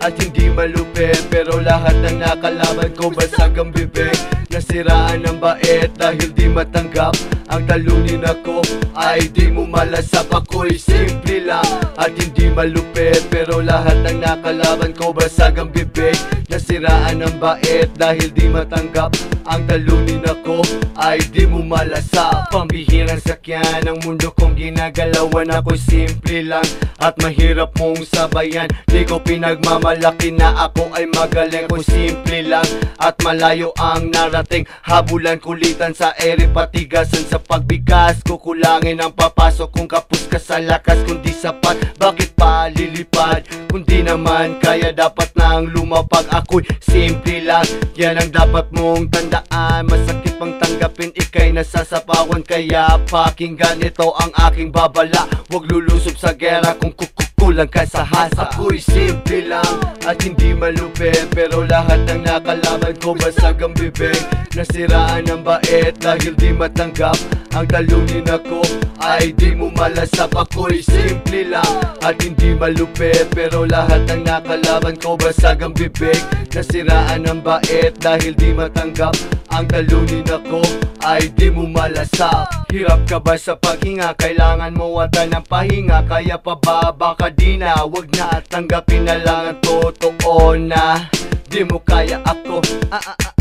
at hindi malupit Pero lahat ng nakalaban ko basag ang bibig Nasiraan ang bait dahil di matanggap Ang talunin ako. Ay di mo malasap Ako'y simple lang. At hindi malupit Pero lahat ng nakalaban ko basag ang bibig Nasiraan ang bait dahil di matanggap Ang talunin ako ay di mo malasap. Pambihirang sakyan ang mundo kong ginagalawan. Ako'y simple lang at mahirap mong sabayan. Di ko pinagmamalaki na ako ay magaling. Ako'y simple lang at malayo ang narating. Habulan kulitan sa ere patigasan sa pagbigas. Kukulangin ang papasok kung kapus ka sa lakas Kundi sapat, bakit pa lilipad? Kundi naman kaya dapat nang lumapag. Ako'y simple lang, yan ang dapat mong tandaan Masakit pang tanggapin, ikay nasasapawan. Kaya pakinggan ito ang aking babala. Huwag lulusob sa gera kung kukukulang ka sa hasa. Ako'y simple lang at hindi malupit Pero lahat ng nakalaban ko basag ang bibig. Nasiraan ang bait dahil di matanggap Ang talunin ako ay di mo malasap Ako'y simple lang. At hindi malupit Pero lahat ng nakalaban ko basag ang bibig. Nasiraan ang bait dahil di matanggap Ang talunin ako. Ay di mo malasap. Hirap ka ba sa paghinga? Kailangan mo wata ng pahinga. Kaya pa ba? Baka di na. Huwag na tanggapin na lang ang totoo na Di mo kaya ako. Ah, ah, ah,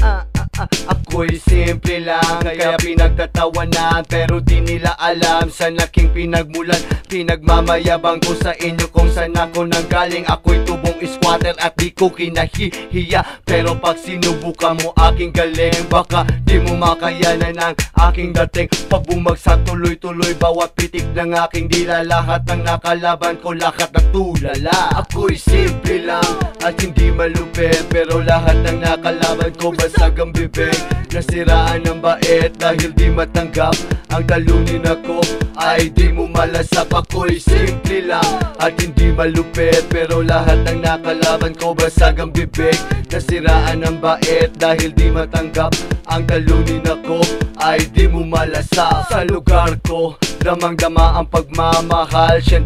Ako'y simple lang Kaya pinagtatawanan Pero di nila alam Saan aking pinagmulan Pinagmamayabang ko sa inyo Kung saan ako nanggaling. Ako'y tubong squatter At di ko kinahihiya Pero pag sinubukan mo aking galing Baka di mo makayanan ang aking dating. Pag bumagsak tuloy-tuloy Bawat pitik ng aking dila Lahat ng nakalaban ko Lahat na tulala. Ako'y simple lang At hindi malupit Pero lahat ng nakalaban ko Basag ang bibig Nasiraan ang bait Dahil di matanggap Ang talunin ako. Ay di mo malasap Ako'y simple lang. At hindi malupit Pero lahat ng nakalaban ko Basag ang bibig. Nasiraan ang bait Dahil di matanggap Ang talunin ako Ay di mo malasap Sa lugar ko Damang-dama ang pagmamahal. 100%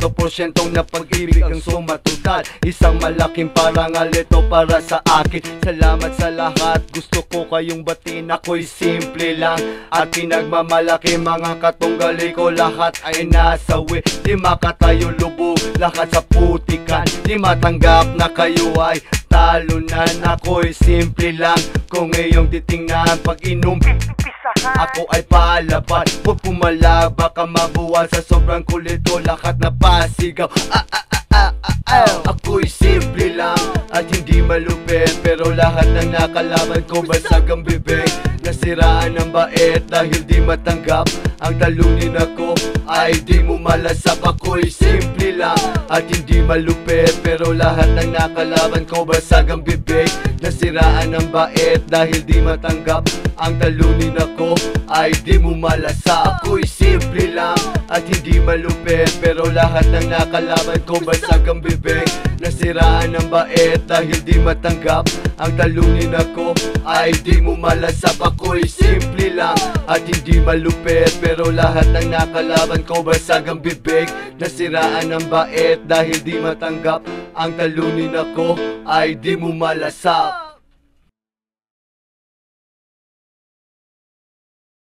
na pag-ibig ang sumatutal. Isang malaking parangal ito para sa akin. Salamat sa lahat. Gusto ko kayong batin Ako'y simple lang. At pinagmamalaki mga katunggali ko Lahat ay nasawi Di makatayo lubog Lahat sa putikan. Di matanggap na kayo ay talunan. Ako'y simple lang. Kung iyong titingnan Pag inom ako ay palaban Huwag pumalag Baka mabuwal sa sobrang kulit ko Lahat na pasigaw. Ah, ah, ah, ah, ah, ah. Ako'y simple lang At hindi malupit. Pero lahat ng nakalaban ko Basag ang bibig. Nasiraan ang bait Dahil di matanggap Ang talunin ako. Ay di mo malasap. Ako'y simple lang At hindi malupit Pero lahat ng nakalaban ko Basag ang bibig. Nasiraan ang bait Dahil di matanggap Ang talunin ako. Ay di mo malasap Ako'y simple lang At hindi malupit Pero lahat ng nakalaban ko Basag ang bibig. Nasiraan ang bait Dahil di matanggap Ang talunin ako. Ay di mo malasap Ako'y simple lang At hindi malupit Pero lahat ng nakalaban ko Basag bibig. Nasiraan ang bait Dahil di matanggap Ang talunin ako. Ay di mo malasap